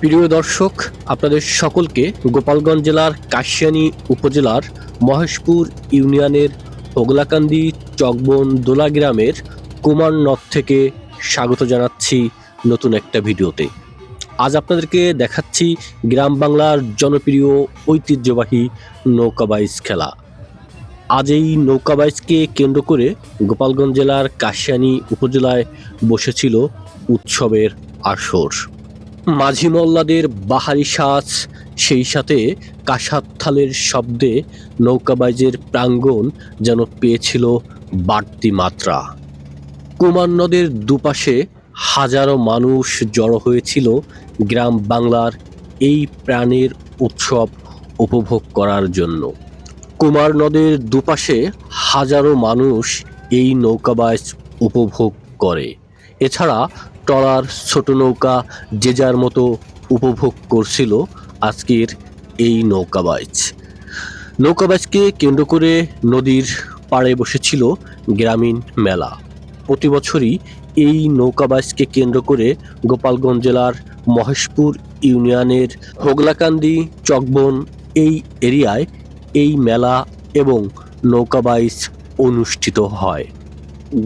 প্রিয় দর্শক, আপনাদের সকলকে গোপালগঞ্জ জেলার কাশিয়ানী উপজেলার মহেশপুর ইউনিয়নের ওগলাকান্দি চকবন দোলা গ্রামের কুমার নদ থেকে স্বাগত জানাচ্ছি নতুন একটা ভিডিওতে। আজ আপনাদেরকে দেখাচ্ছি গ্রাম বাংলার জনপ্রিয় ঐতিহ্যবাহী নৌকাবাইজ খেলা। আজ এই নৌকাবাইজকে কেন্দ্র করে গোপালগঞ্জ জেলার কাশিয়ানী উপজেলায় বসেছিল উৎসবের আসর। মাঝি মোল্লাদের বাহারি সাজ, সেই সাথে কাসাত থালের শব্দে নৌকাবাইজের প্রাঙ্গণ যেন পেয়েছিল বাড়তি মাত্রা। কুমার নদের দুপাশে হাজারো মানুষ জড়ো হয়েছিল গ্রাম বাংলার এই প্রাণের উৎসব উপভোগ করার জন্য। কুমার নদের দুপাশে হাজারো মানুষ এই নৌকাবাইজ উপভোগ করে। এছাড়া ট্রলার ছোট নৌকা, যে যার মতো উপভোগ করছিল আজকের এই নৌকাবাইজ নৌকাবাইজকে কেন্দ্র করে নদীর পাড়ে বসেছিল গ্রামীণ মেলা। প্রতি বছরই এই নৌকাবাইজকে কেন্দ্র করে গোপালগঞ্জ জেলার মহেশপুর ইউনিয়নের হোগলাকান্দি, চকবন এই এরিয়ায় এই মেলা এবং নৌকাবাইজ অনুষ্ঠিত হয়।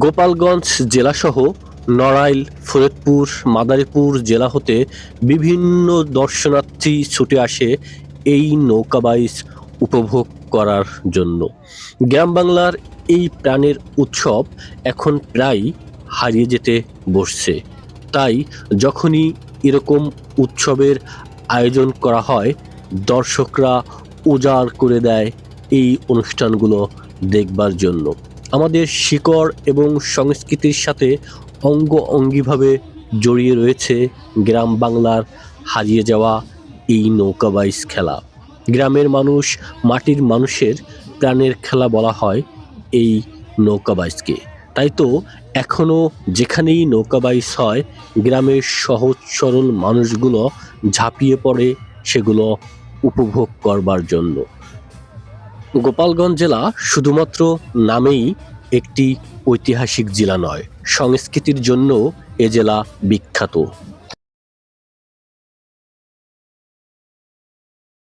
গোপালগঞ্জ জেলাসহ নড়াইল ফরিদপুর, মাদারীপুর জেলা হতে বিভিন্ন দর্শনার্থী ছুটে আসে এই নৌকাবাইজ উপভোগ করার জন্য। গ্রাম বাংলার এই প্রাণের উৎসব এখন প্রায় হারিয়ে যেতে বসছে। তাই যখনই এরকম উৎসবের আয়োজন করা হয়, দর্শকরা উজাড় করে দেয় এই অনুষ্ঠানগুলো দেখবার জন্য। আমাদের শিকড় এবং সংস্কৃতির সাথে অঙ্গ অঙ্গিভাবে জড়িয়ে রয়েছে গ্রাম বাংলার হারিয়ে যাওয়া এই নৌকাবাইজ খেলা। গ্রামের মানুষ মাটির মানুষের প্রাণের খেলা বলা হয় এই নৌকাবাইজকে তাই তো এখনও যেখানেই নৌকাবাইজ হয়, গ্রামের সহজ সরল মানুষগুলো ঝাঁপিয়ে পড়ে সেগুলো উপভোগ করবার জন্য। গোপালগঞ্জ জেলা শুধুমাত্র নামেই একটি ঐতিহাসিক জেলা নয় সংস্কৃতির জন্য এ জেলা বিখ্যাত।